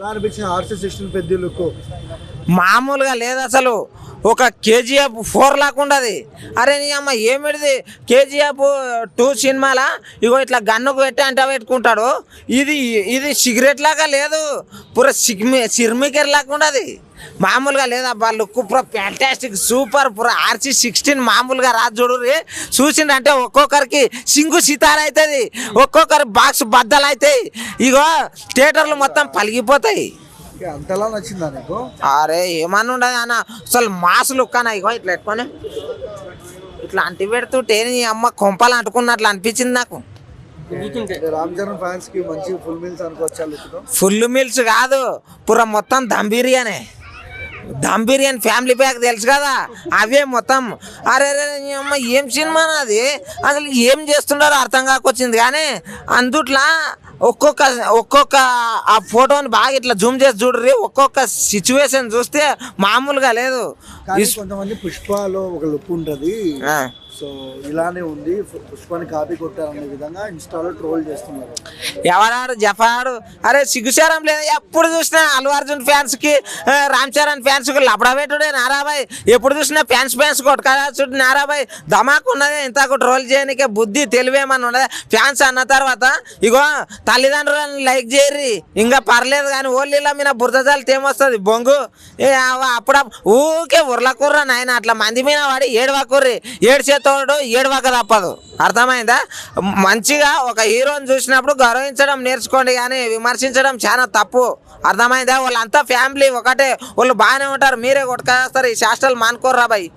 ఎలా అనిపించింది RC sixteen పెద్దలకు మామూలుగా లేదు అసలు. ఒక కేజీఎఫ్ ఫోర్ లాగా ఉండదు. అరే నీ అమ్మ ఏమిటిది? కేజీఎఫ్ టూ సినిమాలా? ఇగో ఇట్లా గన్నుకు పెట్టి అంట పెట్టుకుంటాడు. ఇది ఇది సిగరెట్ లాగా లేదు. పూర సిగ్మి సిర్మికెర్ లాగా ఉండదు. మామూలుగా లేదబ్బా లుక్ పూర ఫ్యాంటాస్టిక్ సూపర్ పూర ఆర్సీ సిక్స్టీన్ మామూలుగా రాజు చూడు చూసిండంటే ఒక్కొక్కరికి సింగు సితార అవుతుంది ఒక్కొక్కరి బాక్స్ బద్దలు అవుతాయి ఇగో థియేటర్లు మొత్తం పలిగిపోతాయి. అంతలా నచ్చిందా నీకు? అరే ఏమన్నా ఉండదు అన్న అసలు మాస్ లుక్ అన్న ఇగో ఇట్లా పెట్టుకొని. ఇట్లా అంటి పెడుతుంటే నీ అమ్మ కొంపలు అంటుకున్నట్లు అనిపించింది నాకు. అంటే రామ్ చరణ్ ఫ్యాన్స్కి మంచి ఫుల్ మీల్స్ అనుకోవచ్చా ఫుల్ మీల్స్ కాదు పుర మొత్తం దమ్ బిర్యానీ. దమ్ బిర్యానీ ఫ్యామిలీ ప్యాక్ తెలుసు కదా? అవే మొత్తం. అరే అమ్మ ఏం సినిమా అది? అసలు ఏం చేస్తున్నారో అర్థం కాకొచ్చింది కానీ అందుట్లా ఒక్కొక్క ఒక్కొక్క ఆ ఫోటోని బాగా ఇట్లా జూమ్ చేసి చూడరు ఒక్కొక్క సిచ్యువేషన్ చూస్తే మామూలుగా లేదు. కానీ కొంతమంది పుష్పలో ఒక లుక్ ఉంటది. సో ఇలానే ఉంది. పుష్పాని కాపీ కొట్టారనే విధంగా ఇన్స్టాలో ట్రోల్ చేస్తున్నారు. ఎవరాడు జఫాడు అరే సిగ్గుచారం లేదు. ఎప్పుడు చూసినా అల్లు అర్జున్ ఫ్యాన్స్కి రామ్ చరణ్ ఫ్యాన్స్కి లపడబెట్టుడే నారాబాయ్. ఎప్పుడు చూసినా ఫ్యాన్స్ ఫ్యాన్స్ కొట్టుకాచుడు నారాబాయ్. ధమాక్ ఉన్నదే. ఇంతకు ట్రోల్ చేయనికే బుద్ధి తెలివేమని ఉన్నదే? ఫ్యాన్స్ అన్న తర్వాత ఇగో తల్లిదండ్రులను లైక్ చేయర్రి. ఇంకా పర్లేదు కానీ ఓళ్ళిలా మీద బురదజాలు తేమొస్తుంది. బొంగు. అప్పుడప్పుడు ఊకే కుర్రకుర్ర నాయన అట్లా మంది మీద వాడి ఏడవకుర్రి ఏడ్చేతోడు ఏడవక తప్పదు. అర్థమైందా? మంచిగా ఒక హీరోని చూసినప్పుడు గౌరవించడం నేర్చుకోండి కానీ విమర్శించడం చాలా తప్పు. అర్థమైందా? వాళ్ళంతా ఫ్యామిలీ ఒకటే. వాళ్ళు బాగానే ఉంటారు మీరే కొట్టుకొస్తారు ఈ శాస్త్రాలు మానుకోర్రా బాయ్.